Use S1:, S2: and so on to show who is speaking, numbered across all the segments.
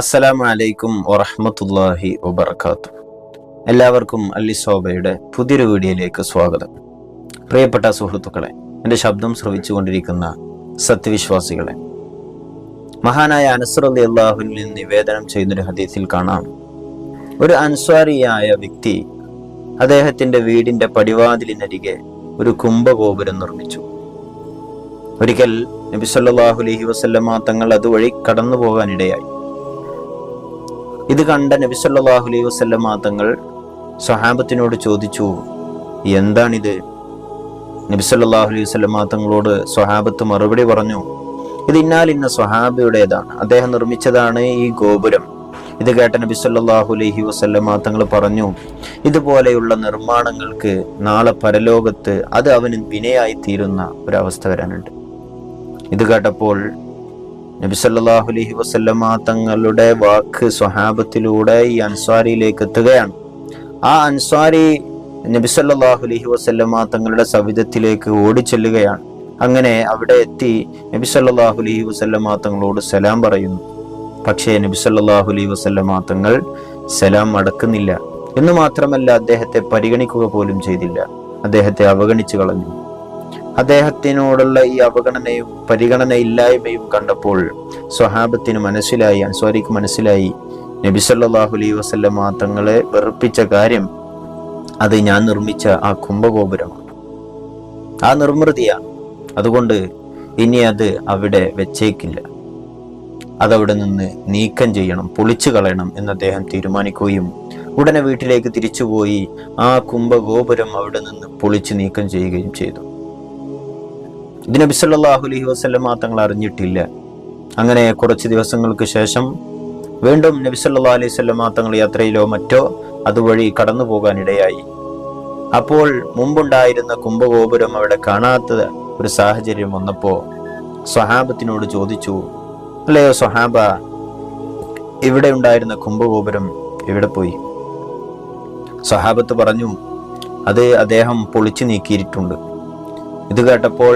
S1: അസ്സലാമു അലൈക്കും വറഹമത്തല്ലാഹി വബർക്കാത്തു എല്ലാവർക്കും അല്ലിസോബയുടെ പുതിയൊരു വീഡിയോയിലേക്ക് സ്വാഗതം. പ്രിയപ്പെട്ട സുഹൃത്തുക്കളെ എന്റെ ശബ്ദം ശ്രവിച്ചുകൊണ്ടിരിക്കുന്ന സത്യവിശ്വാസികളെ മഹാനായ അനസർ അലി അള്ളാഹുവിൽ നിന്ന് നിവേദനം ചെയ്യുന്നൊരു ഹദീസിൽ കാണാം. ഒരു അൻസ്വാരിയായ വ്യക്തി അദ്ദേഹത്തിന്റെ വീടിന്റെ പടിവാതിലിനരികെ ഒരു കുംഭഗോപുരം നിർമ്മിച്ചു. ഒരിക്കൽ നബി വസല്ലമ തങ്ങൾ അതുവഴി കടന്നു പോകാനിടയായി ഇത് കണ്ട നബി സല്ലല്ലാഹു അലൈഹി വസല്ലമ തങ്ങൾ സ്വഹാബത്തിനോട് ചോദിച്ചു എന്താണിത്? നബി സല്ലല്ലാഹു അലൈഹി വസല്ലമ തങ്ങളോട് സ്വഹാബത്ത് മറുപടി പറഞ്ഞു ഇത് ഇന്നാലിന്ന സ്വഹാബിയുടേതാണ്. അദ്ദേഹം നിർമ്മിച്ചതാണ് ഈ ഗോപുരം. ഇത് കേട്ട നബി സല്ലല്ലാഹു അലൈഹി വസല്ലമ തങ്ങൾ പറഞ്ഞു ഇതുപോലെയുള്ള നിർമ്മാണങ്ങൾക്ക് നാളെ പരലോകത്ത് അത് അവന് വിനയായി തീരുന്ന ഒരവസ്ഥ വരാനുണ്ട്. ഇത് കേട്ടപ്പോൾ നബി സല്ലല്ലാഹു അലൈഹി വസല്ലമ തങ്ങളുടെ വാക്ക് സ്വഹാബത്തിലൂടെ ഈ അൻസ്വാരിയിലേക്ക് എത്തുകയാണ്. ആ അൻസ്വാരി നബി സല്ലല്ലാഹു അലൈഹി വസല്ലമ തങ്ങളുടെ സവിധത്തിലേക്ക് ഓടിച്ചെല്ലുകയാണ്. അങ്ങനെ അവിടെ എത്തി നബി സല്ലല്ലാഹു അലൈഹി വസല്ലമ തങ്ങളോട് സലാം പറയുന്നു. പക്ഷേ നബി സല്ലല്ലാഹു അലൈഹി വസല്ലമ തങ്ങൾ സലാം അടക്കുന്നില്ല. എന്ന് മാത്രമല്ല അദ്ദേഹത്തെ പരിഗണിക്കുക പോലും ചെയ്തില്ല. അദ്ദേഹത്തെ അവഗണിച്ചു കളഞ്ഞു. അദ്ദേഹത്തിനോടുള്ള ഈ അവഗണനയും പരിഗണനയില്ലായ്മയും കണ്ടപ്പോൾ സ്വഹാബത്തിന് മനസ്സിലായി അൻസ്വാരിക്ക് മനസ്സിലായി. നബി സല്ലല്ലാഹു അലൈഹി വസല്ലമ തങ്ങളെ വെറുപ്പിച്ച കാര്യം അത് ഞാൻ നിർമ്മിച്ച ആ കുംഭഗോപുരമാണ്. ആ നിർമ്മൃതിയാണ് അതുകൊണ്ട് ഇനി അത് അവിടെ വെച്ചേക്കില്ല. അതവിടെ നിന്ന് നീക്കം ചെയ്യണം പൊളിച്ചു കളയണം എന്ന് അദ്ദേഹം തീരുമാനിക്കുകയും ഉടനെ വീട്ടിലേക്ക് തിരിച്ചുപോയി ആ കുംഭഗോപുരം അവിടെ നിന്ന് പൊളിച്ചു നീക്കം ചെയ്യുകയും ചെയ്തു. ഇത് നബി സല്ലല്ലാഹു അലൈഹി വസല്ലമ തങ്ങൾ അറിഞ്ഞിട്ടില്ല. അങ്ങനെ കുറച്ച് ദിവസങ്ങൾക്ക് ശേഷം വീണ്ടും നബി അലൈഹി വസല്ലമ തങ്ങൾ യാത്രയിലോ മറ്റോ അതുവഴി കടന്നു പോകാനിടയായി. അപ്പോൾ മുമ്പുണ്ടായിരുന്ന കുംഭഗോപുരം അവിടെ കാണാത്ത ഒരു സാഹചര്യം വന്നപ്പോൾ സ്വഹാബത്തിനോട് ചോദിച്ചു അല്ലയോ സ്വഹാബ ഇവിടെ ഉണ്ടായിരുന്ന കുംഭഗോപുരം എവിടെ പോയി? സ്വഹാബത്ത് പറഞ്ഞു അത് അദ്ദേഹം പൊളിച്ചു നീക്കിയിട്ടുണ്ട്. ഇത് കേട്ടപ്പോൾ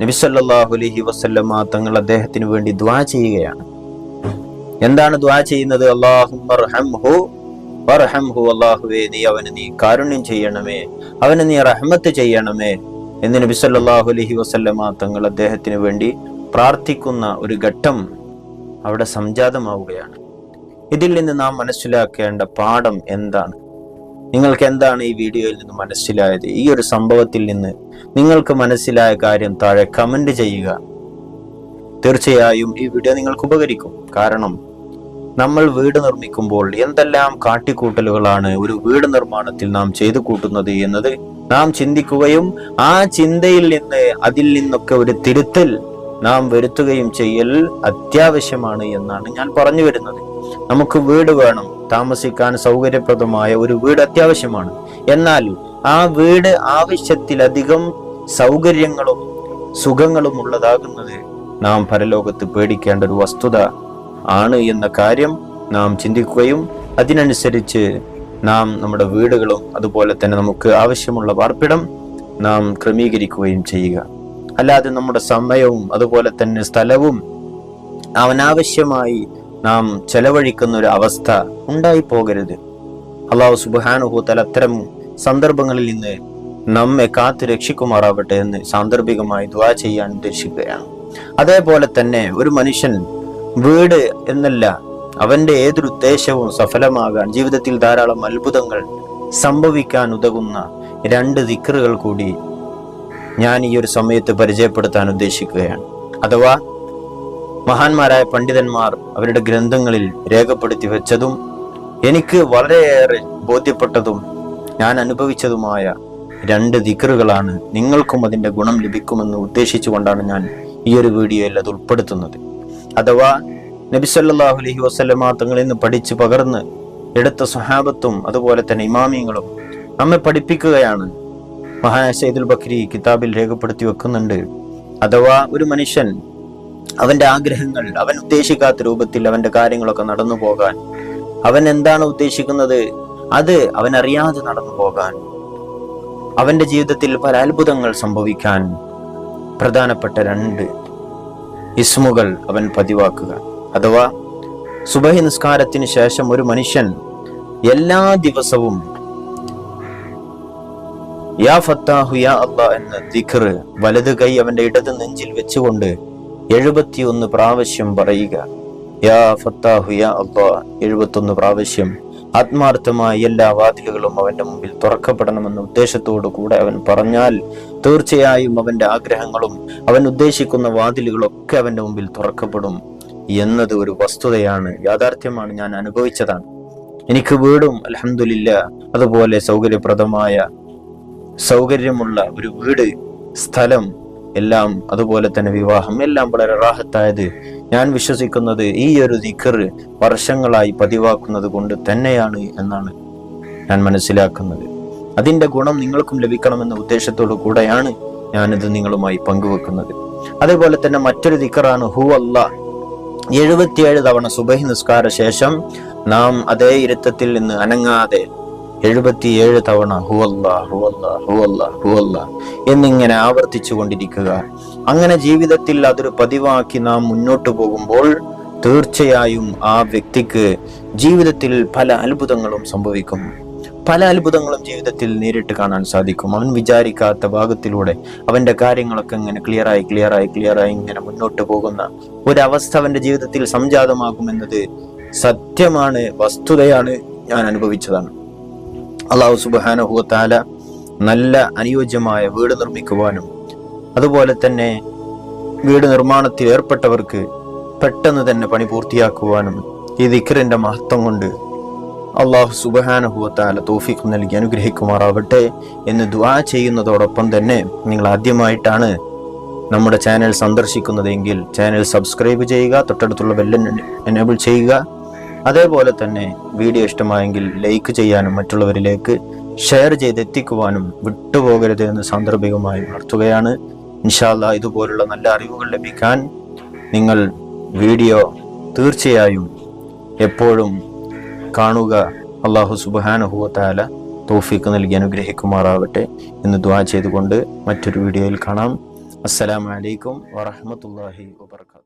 S1: നബിസല്ലാഹു അലൈഹി വസല്ലമ തങ്ങൾ അദ്ദേഹത്തിന് വേണ്ടി ദ്വാ ചെയ്യുകയാണ്. എന്താണ് ദ്വാ ചെയ്യുന്നത്? അള്ളാഹു നീ അവന് നീ കാരുണ്യം ചെയ്യണമേ അവന് നീ റഹ്മത്ത് ചെയ്യണമേ എന്ന് നബി സല്ലല്ലാഹു അലൈഹി വസല്ലമ തങ്ങൾ അദ്ദേഹത്തിന് വേണ്ടി പ്രാർത്ഥിക്കുന്ന ഒരു ഘട്ടം അവിടെ സംജാതമാവുകയാണ്. ഇതിൽ നിന്ന് നാം മനസ്സിലാക്കേണ്ട പാഠം എന്താണ്? നിങ്ങൾക്ക് എന്താണ് ഈ വീഡിയോയിൽ നിന്ന് മനസ്സിലായത്? ഈ ഒരു സംഭവത്തിൽ നിന്ന് നിങ്ങൾക്ക് മനസ്സിലായ കാര്യം താഴെ കമന്റ് ചെയ്യുക. തീർച്ചയായും ഈ വീഡിയോ നിങ്ങൾക്ക് ഉപകരിക്കും. കാരണം നമ്മൾ വീട് നിർമ്മിക്കുമ്പോൾ എന്തെല്ലാം കാട്ടിക്കൂട്ടലുകളാണ് ഒരു വീട് നിർമ്മാണത്തിൽ നാം ചെയ്തു കൂട്ടുന്നത് എന്നത് നാം ചിന്തിക്കുകയും ആ ചിന്തയിൽ നിന്ന് അതിൽ നിന്നൊക്കെ ഒരു തിരുത്തൽ നാം വരുത്തുകയും ചെയ്യൽ അത്യാവശ്യമാണ് എന്നാണ് ഞാൻ പറഞ്ഞു വരുന്നത്. നമുക്ക് വീട് വേണം. താമസിക്കാൻ സൗകര്യപ്രദമായ ഒരു വീട് അത്യാവശ്യമാണ്. എന്നാൽ ആ വീട് ആവശ്യത്തിലധികം സൗകര്യങ്ങളും സുഖങ്ങളും ഉള്ളതാകുന്നത് നാം പരലോകത്ത് പേടിക്കേണ്ട ഒരു വസ്തുത ആണ് എന്ന കാര്യം നാം ചിന്തിക്കുകയും അതിനനുസരിച്ച് നാം നമ്മുടെ വീടുകളും അതുപോലെ തന്നെ നമുക്ക് ആവശ്യമുള്ള പാർപ്പിടം നാം ക്രമീകരിക്കുകയും ചെയ്യുക. അല്ലാതെ നമ്മുടെ സമയവും അതുപോലെ തന്നെ സ്ഥലവും അവനാവശ്യമായി നാം ചെലവഴിക്കുന്ന ഒരു അവസ്ഥ ഉണ്ടായി പോകരുത് അള്ളാഹു സുബാനുഹൂത്തൽ അത്തരം സന്ദർഭങ്ങളിൽ നിന്ന് നമ്മെ കാത്തു രക്ഷിക്കുമാറാവട്ടെ എന്ന് സാന്ദർഭികമായി ദ്വാ ചെയ്യാൻ ഉദ്ദേശിക്കുകയാണ്. അതേപോലെ തന്നെ ഒരു മനുഷ്യൻ വീട് എന്നല്ല അവന്റെ ഏതൊരു ഉദ്ദേശവും സഫലമാകാൻ ജീവിതത്തിൽ ധാരാളം അത്ഭുതങ്ങൾ സംഭവിക്കാൻ ഉതകുന്ന രണ്ട് ദിക്കറുകൾ കൂടി ഞാൻ ഈ ഒരു സമയത്ത് പരിചയപ്പെടുത്താൻ ഉദ്ദേശിക്കുകയാണ്. അഥവാ മഹാന്മാരായ പണ്ഡിതന്മാർ അവരുടെ ഗ്രന്ഥങ്ങളിൽ രേഖപ്പെടുത്തി വെച്ചതും എനിക്ക് വളരെയേറെ ബോധ്യപ്പെട്ടതും ഞാൻ അനുഭവിച്ചതുമായ രണ്ട് ദിക്കറുകളാണ് നിങ്ങൾക്കും അതിന്റെ ഗുണം ലഭിക്കുമെന്ന് ഉദ്ദേശിച്ചുകൊണ്ടാണ് ഞാൻ ഈ ഒരു വീഡിയോയിൽ അത് ഉൾപ്പെടുത്തുന്നത്. അഥവാ നബി സല്ലല്ലാഹു അലൈഹി വസല്ലമ തങ്ങളിൽ നിന്ന് പഠിച്ച് പകർന്ന് എടുത്ത സ്വഹാബത്തും അതുപോലെ തന്നെ ഇമാമിയങ്ങളും നമ്മെ പഠിപ്പിക്കുകയാണ്. മഹാ സൈദുൽ ബക്രി കിതാബിൽ രേഖപ്പെടുത്തി വെക്കുന്നുണ്ട്. അഥവാ ഒരു മനുഷ്യൻ അവന്റെ ആഗ്രഹങ്ങൾ അവൻ ഉദ്ദേശിക്കാത്ത രൂപത്തിൽ അവന്റെ കാര്യങ്ങളൊക്കെ നടന്നു പോകാൻ. അവൻ എന്താണ് ഉദ്ദേശിക്കുന്നത്? അത് അവൻ അറിയാതെ നടന്നു പോകാൻ. അവന്റെ ജീവിതത്തിൽ പല അത്ഭുതങ്ങൾ സംഭവിക്കാൻ പ്രധാനപ്പെട്ട രണ്ട് ഇസ്മുകൾ അവൻ പതിവാക്കുക. അഥവാ സുബഹി നിസ്കാരത്തിന് ശേഷം ഒരു മനുഷ്യൻ എല്ലാ ദിവസവും യാ ഫത്താഹു യാ അബ്ബ എന്ന ദിഖർ വലത് കൈ അവന്റെ ഇടത് നെഞ്ചിൽ വെച്ചുകൊണ്ട് എഴുപത്തിയൊന്ന് പ്രാവശ്യം പറയുക യാ ഫത്താഹു യാ അള്ളാ. എഴുപത്തൊന്ന് പ്രാവശ്യം ആത്മാർത്ഥമായ എല്ലാ വാതിലുകളും അവന്റെ മുമ്പിൽ തുറക്കപ്പെടണമെന്ന ഉദ്ദേശത്തോടു കൂടെ അവൻ പറഞ്ഞാൽ തീർച്ചയായും അവന്റെ ആഗ്രഹങ്ങളും അവൻ ഉദ്ദേശിക്കുന്ന വാതിലുകളൊക്കെ അവന്റെ മുമ്പിൽ തുറക്കപ്പെടും എന്നത് ഒരു വസ്തുതയാണ് യാഥാർത്ഥ്യമാണ് ഞാൻ അനുഭവിച്ചതാണ്. എനിക്ക് വീടും അലഹമില്ല അതുപോലെ സൗകര്യപ്രദമായ സൗകര്യമുള്ള ഒരു വീട് സ്ഥലം എല്ലാം അതുപോലെ തന്നെ വിവാഹം എല്ലാം വളരെ റാഹത്തായത് ഞാൻ വിശ്വസിക്കുന്നത് ഈ ഒരു ദിക്കർ വർഷങ്ങളായി പതിവാക്കുന്നത് കൊണ്ട് തന്നെയാണ് എന്നാണ് ഞാൻ മനസ്സിലാക്കുന്നത്. അതിന്റെ ഗുണം നിങ്ങൾക്കും ലഭിക്കണമെന്ന ഉദ്ദേശത്തോടു കൂടെയാണ് ഞാനിത് നിങ്ങളുമായി പങ്കുവെക്കുന്നത്. അതേപോലെ തന്നെ മറ്റൊരു ദിക്കറാണ് ഹു അല്ല എഴുപത്തിയേഴ് തവണ സുബഹി നിസ്കാര ശേഷം നാം അതേ ഇരുത്തത്തിൽ നിന്ന് അനങ്ങാതെ എഴുപത്തിയേഴ് തവണ ഹുവല്ല ഹുവല്ല ഹുവല്ല ഹുവല്ല എന്നിങ്ങനെ ആവർത്തിച്ചു കൊണ്ടിരിക്കുക. അങ്ങനെ ജീവിതത്തിൽ അതൊരു പതിവാക്കി നാം മുന്നോട്ടു പോകുമ്പോൾ തീർച്ചയായും ആ വ്യക്തിക്ക് ജീവിതത്തിൽ പല അത്ഭുതങ്ങളും സംഭവിക്കും. പല അത്ഭുതങ്ങളും ജീവിതത്തിൽ നേരിട്ട് കാണാൻ സാധിക്കും. അവൻ വിചാരിക്കാത്ത ഭാഗത്തിലൂടെ അവന്റെ കാര്യങ്ങളൊക്കെ ഇങ്ങനെ ക്ലിയറായി ക്ലിയറായി ക്ലിയറായി ഇങ്ങനെ മുന്നോട്ട് പോകുന്ന ഒരവസ്ഥ അവന്റെ ജീവിതത്തിൽ സംജാതമാകുമെന്നത് സത്യമാണ് വസ്തുതയാണ് ഞാൻ അനുഭവിച്ചതാണ്. അള്ളാഹു സുബാനഹുത്താല നല്ല അനുയോജ്യമായ വീട് നിർമ്മിക്കുവാനും അതുപോലെ തന്നെ വീട് നിർമ്മാണത്തിൽ ഏർപ്പെട്ടവർക്ക് പെട്ടെന്ന് തന്നെ പണി പൂർത്തിയാക്കുവാനും ഈ ദിക്കറിന്റെ മഹത്വം കൊണ്ട് അള്ളാഹു സുബഹാനുഹുവത്താല തോഫിക്ക് നൽകി അനുഗ്രഹിക്കുമാറാവട്ടെ എന്ന് ദുആ ചെയ്യുന്നതോടൊപ്പം തന്നെ നിങ്ങൾ ആദ്യമായിട്ടാണ് നമ്മുടെ ചാനൽ സന്ദർശിക്കുന്നതെങ്കിൽ ചാനൽ സബ്സ്ക്രൈബ് ചെയ്യുക തൊട്ടടുത്തുള്ള ബെല്ലൻ എനേബിൾ ചെയ്യുക. അതേപോലെ തന്നെ വീഡിയോ ഇഷ്ടമായെങ്കിൽ ലൈക്ക് ചെയ്യാനും മറ്റുള്ളവരിലേക്ക് ഷെയർ ചെയ്തെത്തിക്കുവാനും വിട്ടുപോകരുത് എന്ന് സാന്ദർഭികമായി ഉണർത്തുകയാണ്. ഇൻഷാല്ല ഇതുപോലുള്ള നല്ല അറിവുകൾ ലഭിക്കാൻ നിങ്ങൾ വീഡിയോ തീർച്ചയായും എപ്പോഴും കാണുക. അള്ളാഹു സുബാനുഹുവത്താല തോഫിക്ക് നൽകി അനുഗ്രഹിക്കുമാറാവട്ടെ എന്ന് ദ്വാ ചെയ്തുകൊണ്ട് മറ്റൊരു വീഡിയോയിൽ കാണാം. അസ്സലാമലൈക്കും വറഹമത്തല്ലാഹി വാബർക്കാത്തു